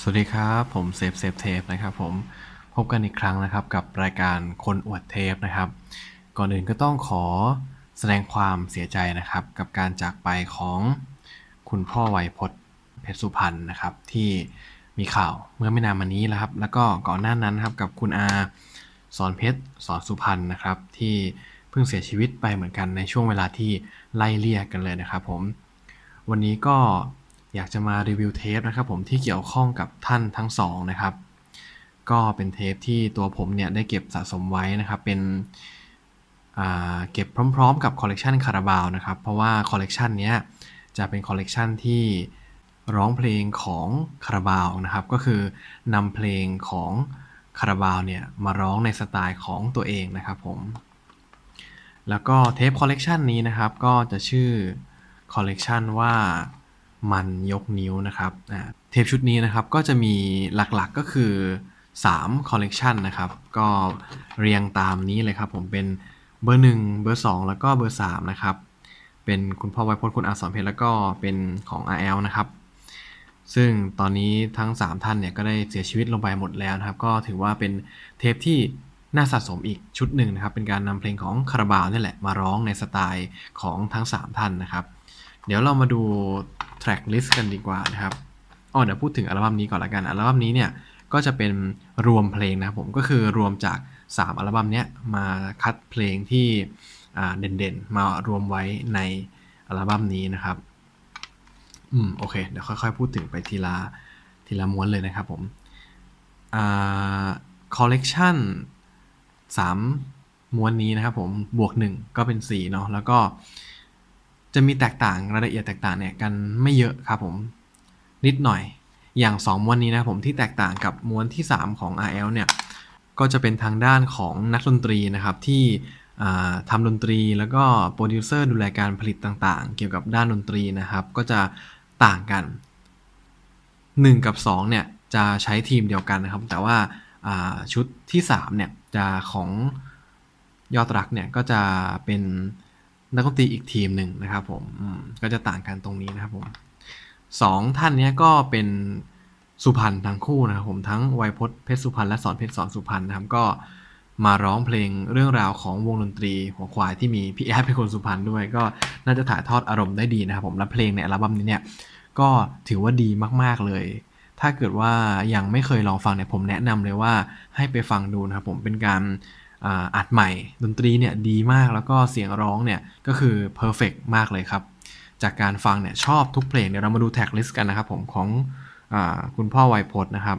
สวัสดีครับ ผมเซฟเซฟเทปนะครับผมพบกันอีกครั้งนะครับกับรายการคนอวดเทปนะครับ ก่อนอื่นก็ต้องขอแสดงความเสียใจนะครับ กับการจากไปของคุณพ่อไวยพจน์เพชรสุพรรณนะครับ ที่มีข่าวเมื่อไม่นานมานี้แล้วครับ แล้วก็ก่อนหน้านั้นครับกับคุณอาสอนเพชรสอนสุพรรณนะครับ ที่เพิ่งเสียชีวิตไปเหมือนกันในช่วงเวลาที่ไล่เลี่ยกันเลยนะครับ ผม วันนี้ก็ อยากจะมารีวิวเทปนะครับผมที่เกี่ยวข้องกับท่านทั้งสองนะครับ ก็เป็นเทปที่ตัวผมเนี่ยได้เก็บสะสมไว้นะครับ เป็นเก็บพร้อม ๆ กับคอลเลกชันคาราบาวนะครับ เพราะว่าคอลเลกชันนี้จะเป็นคอลเลกชันที่ร้องเพลงของคาราบาวนะครับ ก็คือนำเพลงของคาราบาวเนี่ยมาร้องในสไตล์ของตัวเองนะครับผม แล้วก็เทปคอลเลกชันนี้นะครับ ก็จะชื่อคอลเลกชันว่า มันยกนิ้วนะครับเทปชุดนี้นะครับก็จะมีหลักๆก็คือ3คอลเลกชันนะครับ ก็เรียงตามนี้เลยครับ ผมเป็นเบอร์ 1 เบอร์ 2 แล้วก็เบอร์ 3 นะครับ เป็นคุณพ่อไวพจน์คุณอาสอนเพชรแล้วก็เป็นของ RL นะครับ ซึ่งตอนนี้ทั้ง 3 ท่านเนี่ยก็ได้เสียชีวิตลงไปหมดแล้วนะครับ ก็ถือว่าเป็นเทปที่น่าสะสมอีกชุดหนึ่งนะครับ เป็นการนำเพลงของคาราบาวนี่แหละมาร้องในสไตล์ของทั้ง 3 ท่านนะครับ เดี๋ยวเรามาดู track list กันดีกว่านะครับอ๋อเดี๋ยวพูดถึงอัลบั้มนี้ก่อนละกัน อัลบั้มนี้เนี่ยก็จะเป็นรวมเพลงนะครับผมก็คือรวมจาก 3 อัลบั้มเนี้ยมาคัดเพลงที่อ่าเด่นๆ มารวมไว้ในอัลบั้มนี้นะครับ อืมโอเค เดี๋ยวค่อยๆ พูดถึงไปทีละทีละม้วนเลยนะครับผมอ่าคอลเลกชันสามม้วนนี้นะครับผมบวก 1 ก็เป็น 4 เนาะแล้วก็ จะมีแตกต่างรายละเอียดแตกต่างเนี่ยกันไม่เยอะครับผม นิดหน่อยอย่าง 2 ม้วนนี้นะผมที่แตกต่างกับม้วนที่ 3 ของ RL เนี่ยก็จะเป็นทางด้านของนักดนตรีนะครับที่ทำดนตรีแล้วก็โปรดิวเซอร์ดูแลการผลิตต่างๆ เกี่ยวกับด้านดนตรีนะครับ ก็จะต่างกัน 1 กับ 2 เนี่ย จะใช้ทีมเดียวกันนะครับ แต่ว่าอ่าชุดที่ 3 เนี่ย จะของยอดรักเนี่ย ก็จะเป็น นักดนตรีอีกทีมหนึ่งนะครับผมมก็จะต่างกันตรงนี้นะครับผมสองท่านนี้ก็เป็นสุพรรณทั้งคู่นะครับผมทั้งไวยพจน์เพชรสุพรรณและสอนเพชรสอนสุพรรณนะครับก็มาร้องเพลงเรื่องราวของวงดนตรีหัวควายที่มีพี่แอดเป็นคนสุพรรณด้วย ก็น่าจะถ่ายทอดอารมณ์ได้ดีนะครับผมและเพลงในอัลบั้มนี้เนี่ยก็ถือว่าดีมากๆเลย ถ้าเกิดว่ายังไม่เคยลองฟังเนี่ยผมแนะนำเลยว่าให้ไปฟังดูนะครับผมเป็นการ อัดใหม่ดนตรีเนี่ยดีมากแล้วก็เสียงร้องเนี่ยก็คือเพอร์เฟกมากเลยครับ จากการฟังเนี่ยชอบทุกเพลง เดี๋ยวเรามาดูแท็กลิสต์กันนะครับผมของอคุณพ่อไวยพจน์นะครับ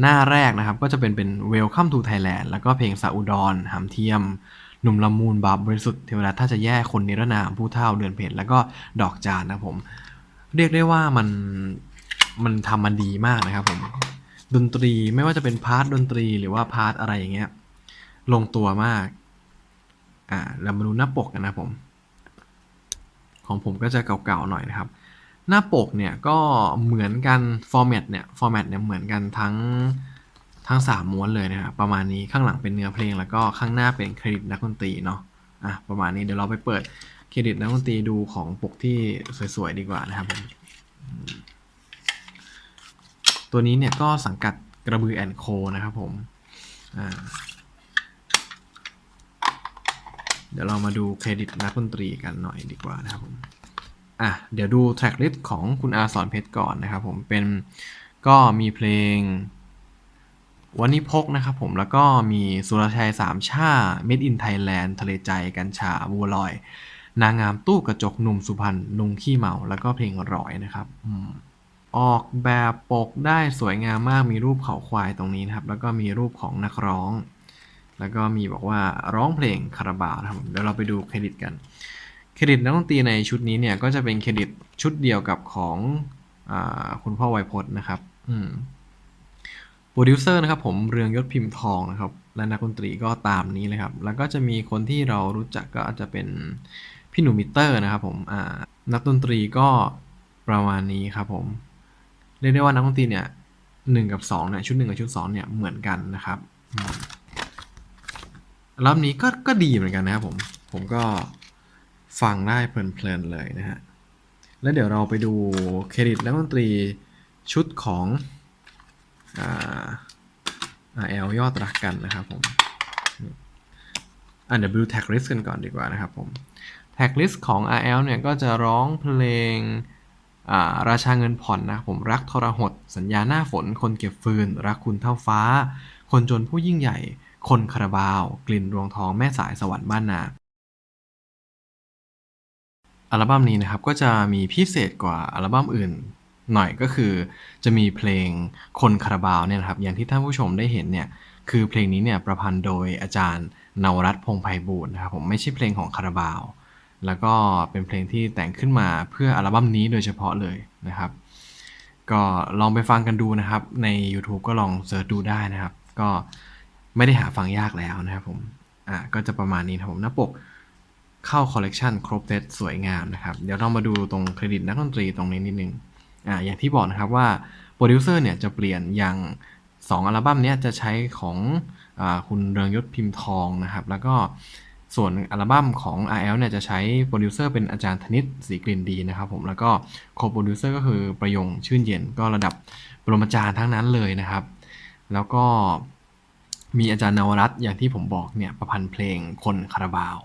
หน้าแรกนะครับก็จะเป็นเป็น Welcome to Thailand แล้วก็เพลงซาอุดรหามเทียม หนุ่มละมูลบาปบริสุทธิ์เทวดาถ้าจะแย่คนนิรนามผู้เท่าเดือนเพ็ญแล้วก็ดอกจานนะผม เรียกได้ว่ามันมันทำมันดีมากนะครับผม ดนตรีไม่ว่าจะเป็นพาร์ทดนตรีหรือว่าพาร์ทอะไรอย่างเงี้ยลงตัวมาก อ่าเรามาดูหน้าปกกันนะผม ของผมก็จะเก่าๆหน่อยนะครับ หน้าปกเนี่ยก็เหมือนกันฟอร์แมตเนี่ยฟอร์แมตเนี่ยเหมือนกันทั้งทั้งสามม้วนเลยนะครับประมาณนี้ข้างหลังเป็นเนื้อเพลง แล้วก็ข้างหน้าเป็นเครดิตนักดนตรีเนาะอะประมาณนี้เดี๋ยวเราไปเปิดเครดิตนักดนตรีดูของปกที่สวยๆดีกว่านะครับผมอืม ตัวนี้เนี่ยก็สังกัดกระบือแอนโคนะครับผมเดี๋ยวเรามาดูเครดิตนักดนตรีกันหน่อยดีกว่านะครับผมอะเดี๋ยวดูแทร็กลิสต์ของคุณอาสอนเพชรก่อนนะครับผมเป็นก็มีเพลงวันนี้พกนะครับผมแล้วก็มีสุรชัยสามชา Made in Thailand ทะเลใจกัญชาบัวลอย นางงามตู้กระจกหนุ่มสุพรรณนุงขี้เมา แล้วก็เพลงร้อยนะครับอืม ออกแบบปกได้สวยงามมากมีรูปเขาควายตรงนี้นะครับ แล้วก็มีรูปของนักร้อง แล้วก็มีบอกว่าร้องเพลงคาราบาวนะครับเดี๋ยวเราไปดูเครดิตกันเครดิตนักดนตรีในชุดนี้เนี่ยก็จะเป็นเครดิตชุดเดียวกับของอคุณพ่อไวยพจน์นะครับอืมโปรดิวเซอร์นะครับผมเรืองยศพิมพ์ทองนะครับ และนักดนตรีก็ตามนี้เลยครับ แล้วก็จะมีคนที่เรารู้จักก็อาจจะเป็นพี่หนุ่มมิเตอร์นะครับผมนักดนตรีก็ประมาณนี้ครับผม เรียกได้ว่านักดนตรีเนี่ยหนึ่งกับสองเนี่ยชุดหนึ่งกับชุดสองเนี่ยเหมือนกันนะครับรอบนี้ก็ก็ดีเหมือนกันนะครับผม ผมก็ฟังได้เพลินๆเลยนะฮะ แล้วเดี๋ยวเราไปดูเครดิตนักดนตรีชุดของอ่า RL ยอดรักกันนะครับผมอ่าเดี๋ยวไปดูแท็กลิสต์กันก่อนดีกว่านะครับผมแท็กลิสต์ของ RL เนี่ยก็จะร้องเพลง ราชาเงินผ่อนนะผมรักทรหด สัญญาหน้าฝน คนเก็บฟืน รักคุณเท่าฟ้า คนจนผู้ยิ่งใหญ่ คนคาราบาว กลิ่นรวงทองแม่สายสวรรค์บ้านนา อัลบั้มนี้นะครับก็จะมีพิเศษกว่าอัลบั้มอื่นหน่อยก็คือจะมีเพลงคนคาราบาวเนี่ยนะครับอย่างที่ท่านผู้ชมได้เห็นเนี่ยคือเพลงนี้เนี่ยประพันธ์โดยอาจารย์นวรัตน์พงไพบูลย์นะครับผมไม่ใช่เพลงของคาราบาว แล้วก็เป็นเพลงที่แต่งขึ้นมาเพื่ออัลบั้มนี้โดยเฉพาะเลยนะครับ ก็ลองไปฟังกันดูนะครับ ใน YouTube ก็ลองเสิร์ชดูได้นะครับ ก็ไม่ได้หาฟังยากแล้วนะครับผมอะก็จะประมาณนี้นะครับผมหน้าปกเข้าคอลเลกชันครบเซตสวยงามนะครับ เดี๋ยวเรามาดูตรงเครดิตนักดนตรีตรงนี้นิดนึงอ่าอย่างที่บอกนะครับว่าโปรดิวเซอร์เนี่ยจะเปลี่ยนอย่าง 2 อัลบั้มเนี้ยจะใช้ของอคุณเรืองยศพิมพ์ทองนะครับ แล้วก็ ส่วนอัลบั้มของ RL เนี่ยจะใช้โปรดิวเซอร์เป็นอาจารย์ธนิตศรีกลิ่นดีนะครับผมแล้วก็โคโปรดิวเซอร์ก็คือประยงชื่นเย็นก็ระดับปรมาจารย์ทั้งนั้นเลยนะครับ แล้วก็มีอาจารย์นวรัตน์อย่างที่ผมบอกเนี่ยประพันธ์เพลงคนคาราบาว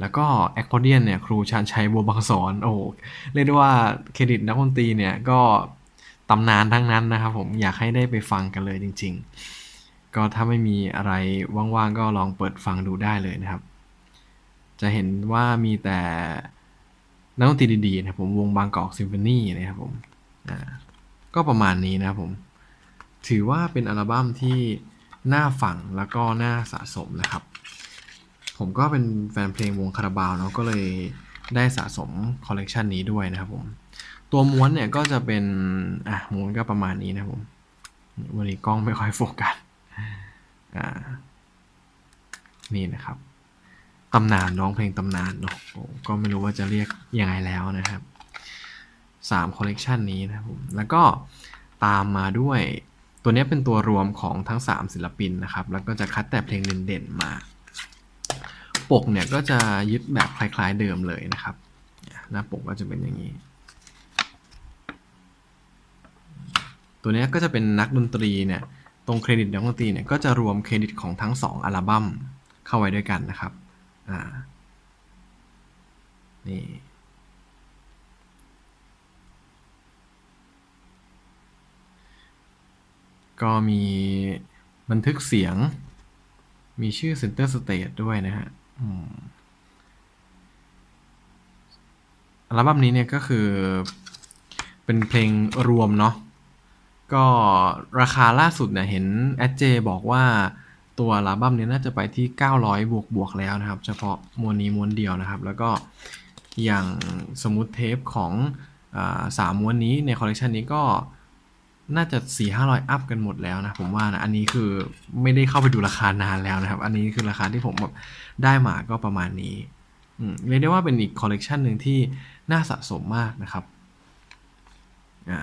แล้วก็แอคคอร์เดียนเนี่ยครูชาญชัยบัวบางสอนโอ้เรียกได้ว่าเครดิตนักดนตรีเนี่ยก็ตำนานทั้งนั้นนะครับผมอยากให้ได้ไปฟังกันเลยจริง ๆ ก็ถ้าไม่มีอะไรว่างๆก็ลองเปิดฟังดูได้เลยนะครับ จะเห็นว่ามีแต่นักดนตรีดีๆนะครับผมวงบางกอกซิมโฟนีนะครับผมอ่าก็ประมาณนี้นะครับผม ถือว่าเป็นอัลบั้มที่น่าฟังแล้วก็น่าสะสมนะครับ ผมก็เป็นแฟนเพลงวงคาราบาวเนาะก็เลยได้สะสมคอลเลกชันนี้ด้วยนะครับผม ตัวม้วนเนี่ยก็จะเป็นอะม้วนก็ประมาณนี้นะครับผมวันนี้กล้องไม่ค่อยโฟกัสอ่านี่นะครับ ตำนานร้องเพลงตำนานเนาะก็ไม่รู้ว่าจะเรียกยังไงแล้วนะครับสามคอลเลกชันนี้นะครับผมแล้วก็ตามมาด้วยตัวนี้เป็นตัวรวมของทั้ง 3 ศิลปินนะครับ แล้วก็จะคัดแต่เพลงเด่นๆมา ปกเนี่ยก็จะยึดแบบคล้ายๆเดิมเลยนะครับหน้าปกก็จะเป็นอย่างนี้ ตัวนี้ก็จะเป็นนักดนตรีเนี่ยตรงเครดิตนักดนตรีเนี่ยก็จะรวมเครดิตของทั้ง 2 อัลบั้มเข้าไว้ด้วยกันนะครับ อ่า นี่ ก็มีบันทึกเสียง มีชื่อ Center Stage ด้วยนะฮะอัลบั้มนี้เนี่ยก็คือเป็นเพลงรวมเนาะ ก็ราคาล่าสุดเนี่ยเห็นแอดเจบอกว่า ตัวอัลบั้มเนี้น่าจะไปที่ 900 บวกบวกแล้วนะครับ เฉพาะมวนนี้ม้วนเดียวนะครับ แล้วก็อย่างสมูทเทปของสามม้วนนี้ในคอลเลกชันนี้ก็น่าจะสี่ห้าร้อยอัพกันหมดแล้วนะผมว่านะ อันนี้คือไม่ได้เข้าไปดูราคานานแล้วนะครับ อันนี้คือราคาที่ผมแบบได้มาก็ประมาณนี้เรียกได้ว่าเป็นอีกคอลเลกชันหนึ่งที่น่าสะสมมากนะครับอ่า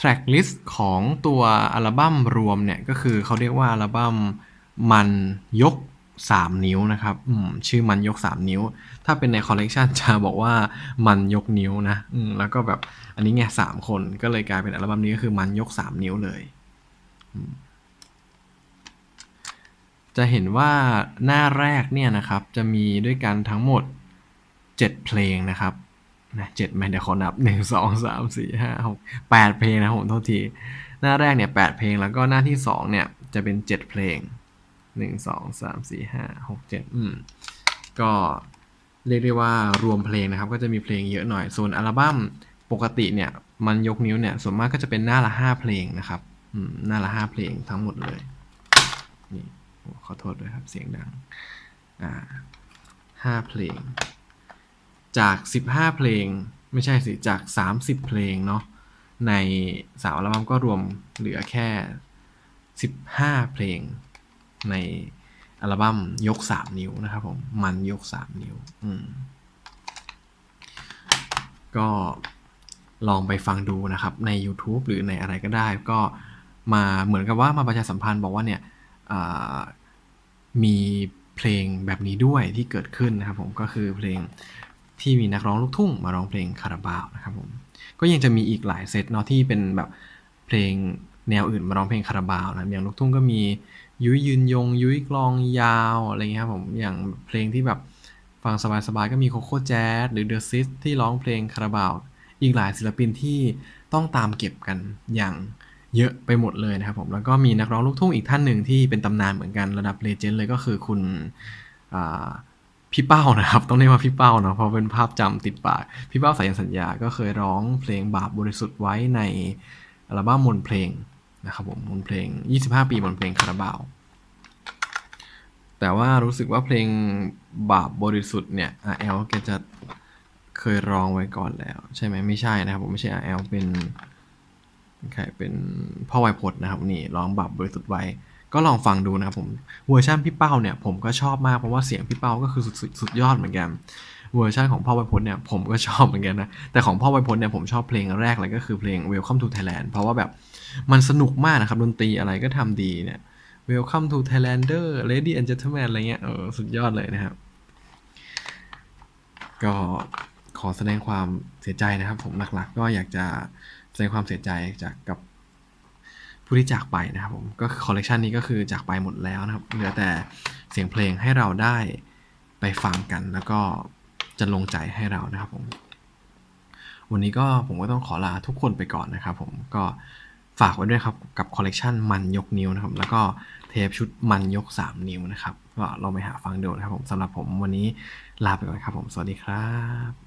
track list ของตัวอัลบั้มรวมเนี่ย ก็คือเขาเรียกว่าอัลบั้มมันยก 3 นิ้วนะครับชื่อมันยก 3 นิ้ว ถ้าเป็นในคอลเลกชันจะบอกว่ามันยกนิ้วนะแล้วก็แบบอันนี้ไงสามคนก็เลยกลายเป็นอัลบั้มนี้ก็คือมันยก 3 นิ้วเลย จะเห็นว่าหน้าแรกเนี่ยนะครับ จะมีด้วยกันทั้งหมด 7 เพลงนะครับ นะเจ็ดไหมเดี๋ยวขอนับหนึ่งสองสามสี่ห้าหกแปดเพลงนะผมโทษที หน้าแรกเนี่ยแปดเพลงแล้วก็หน้าที่สองเนี่ยจะเป็นเจ็ดเพลงหนึ่งสองสามสี่ห้าหกเจ็ดอืมก็เรียกได้ว่ารวมเพลงนะครับ ก็จะมีเพลงเยอะหน่อย ส่วนอัลบั้มปกติเนี่ย มันยกนิ้วเนี่ย ส่วนมากก็จะเป็นหน้าละห้าเพลงนะครับอืมหน้าละห้าเพลงทั้งหมดเลยนี่ขอโทษด้วยครับเสียงดังอ่าห้าเพลง จาก 15 เพลง ไม่ใช่สิ จาก 30 เพลงเนาะในสามอัลบั้มก็รวมเหลือแค่ 15 เพลง ในอัลบั้มยก 3 นิ้วนะครับผม มันยก 3 นิ้ว อืม ก็ลองไปฟังดูนะครับ ใน YouTube หรือในอะไรก็ได้ ก็มาเหมือนกับว่ามาประชาสัมพันธ์บอกว่าเนี่ยมีเพลงแบบนี้ด้วยที่เกิดขึ้นนะครับผมก็คือเพลง ที่มีนักร้องลูกทุ่งมาร้องเพลงคาราบาวนะครับผมก็ยังจะมีอีกหลายเซตเนาะที่เป็นแบบเพลงแนวอื่นมาร้องเพลงคาราบาวนะครับอย่างลูกทุ่งก็มียุ้ยยืนยง ยุ้ยกลองยาวอะไรเงี้ยครับผมอย่างเพลงที่แบบฟังสบายๆก็มีโคโค่แจ๊สหรือเดอะซิสที่ร้องเพลงคาราบาวอีกหลายศิลปินที่ต้องตามเก็บกันอย่างเยอะไปหมดเลยนะครับผมแล้วก็มีนักร้องลูกทุ่งอีกท่านหนึ่งที่เป็นตำนานเหมือนกันระดับเลเจนด์เลยก็คือคุณ พี่เป้านะครับ ต้องเรียกว่าพี่เป้าเนะเพราะเป็นภาพจำติดปาก พี่เป้าสายันสัญญาก็เคยร้องเพลงบาปบริสุทธิ์ไว้ในอัลบั้มมนเพลงนะครับผมมนเพลง 25 ปีมนเพลงคาราบาวแต่ว่ารู้สึกว่าเพลงบาปบริสุทธิ์เนี่ย RL แกจะเคยร้องไว้ก่อนแล้ว ใช่ไหมไม่ใช่นะครับผมไม่ใช่ RL เป็นใครเป็นพ่อไวยพจน์นะครับนี่ร้องบาปบริสุทธิ์ไว้ ก็ลองฟังดูนะครับผมเวอร์ชันพี่เป้าเนี่ยผมก็ชอบมากเพราะว่าเสียงพี่เป้าก็คือสุดสุดสดยอดเหมือนกันเวอร์ชันของพ่อไวยพจน์เนี่ยผมก็ชอบเหมือนกันนะแต่ของพ่อไวยพจน์เนี่ยผมชอบเพลงแรกเลยก็คือเพลง Welcome to Thailand เพราะว่าแบบมันสนุกมากนะครับดนตรีอะไรก็ทำดีเนี่ย Welcome to Thailander Lady and Gentlemen อะไรเงี้ยเออสุดยอดเลยนะครับ ก็ขอแสดงความเสียใจนะครับ ผมหลักๆ ก็อยากจะแสดงความเสียใจจากกับ ผู้ที่จากไปนะครับผมก็คือคอลเลกชันนี้ก็คือจากไปหมดแล้วนะครับ เหลือแต่เสียงเพลงให้เราได้ไปฟังกัน แล้วก็จะลงใจให้เรานะครับผม วันนี้ก็ผมก็ต้องขอลาทุกคนไปก่อนนะครับผมก็ฝากไว้ด้วยครับกับคอลเลกชันมันยกนิ้วนะครับ แล้วก็เทปชุดมันยก 3 นิ้วนะครับก็ลองไปหาฟังดูนะครับผมสำหรับผมวันนี้ลาไปก่อนครับผมสวัสดีครับ